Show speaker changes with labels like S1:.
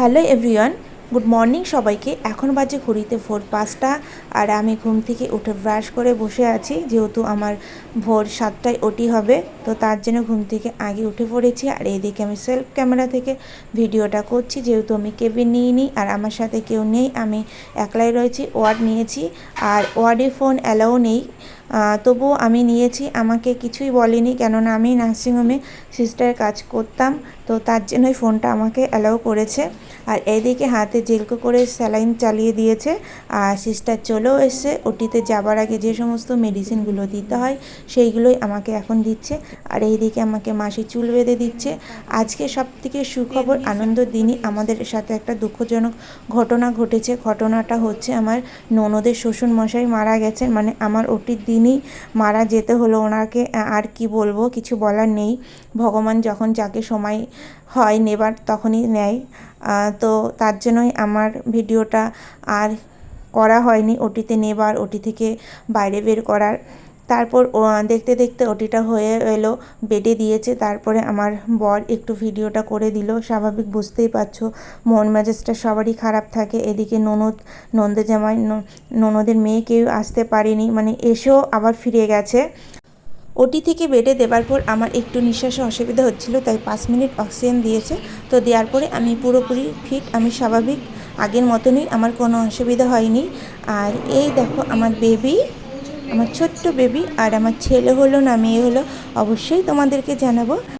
S1: Hello everyone, good morning সবাইকে। এখন বাজে ঘড়িতে ভোর পাঁচটা, আর আমি ঘুম থেকে উঠে ব্রাশ করে বসে আছি, যেহেতু আমার ভোর সাতটায় ওটি হবে, তো তার জন্য ঘুম থেকে আগে উঠে পড়েছি, আর এইদিকে আমি সেলফ ক্যামেরা থেকে ভিডিওটা করছি, যেহেতু আমি কেবিন নিয়ে নিই, আর আমার সাথে কেউ নেই, আমি একলাই রয়েছি, ওয়ার্ড নিয়েছি, আর ওয়ার্ডে ফোন অ্যালাও নেই। তবুও আমি নিয়েছি। আমাকে কিছুই বলেনি, কেননা আমি নার্সিংহোমে সিস্টারের কাজ করতাম, তো তার জন্যই ফোনটা আমাকে অ্যালাউ করেছে। আর এদিকে হাতে জেলকো করে স্যালাইন চালিয়ে দিয়েছে। আর সিস্টার চলেও এসছে। ওটিতে যাবার আগে যে সমস্ত মেডিসিনগুলো দিতে হয়, সেইগুলোই আমাকে এখন দিচ্ছে। আর এইদিকে আমাকে মাসি চুল বেঁধে দিচ্ছে। আজকে সব থেকে সুখবর, আনন্দ দিনই আমাদের সাথে একটা দুঃখজনক ঘটনা ঘটেছে। ঘটনাটা হচ্ছে আমার ননদের শ্বশুর মশাই মারা গেছেন। মানে আমার ওটির দিনই মারা যেতে হলো ওনাকে আর কি বলব, কিছু বলার নেই। ভগবান যখন যাকে সময় হয় নেবার তখনই নেয়। তো তার জন্যই আমার ভিডিওটা আর করা হয়নি, ওটিতে নেবার, ওটি থেকে বাইরে বের করার। তারপর ও দেখতে দেখতে ওটিটা হয়ে এলো, বেডে দিয়েছে। তারপরে আমার বর একটু ভিডিওটা করে দিল। স্বাভাবিক বুঝতেই পারছ, মন মেজাজটা সবারই খারাপ থাকে। এদিকে ননদ নন্দে জামাই ননদের মেয়ে কেউ আসতে পারেনি মানে এসেও আবার ফিরে গেছে। ওটি থেকে বেডে দেওয়ার পর আমার একটু নিঃশ্বাসে অসুবিধা হচ্ছিল, তাই পাঁচ মিনিট অক্সিজেন দিয়েছে। তো দেওয়ার পরে আমি পুরোপুরি ফিট, আমি স্বাভাবিক। আগের মতনই আমার কোনো অসুবিধা হয়নি। আর এই দেখো, আমার বেবি আমার ছোট্ট বেবি আর আমার ছেলে হলো না মেয়ে হলো অবশ্যই তোমাদেরকে জানাব।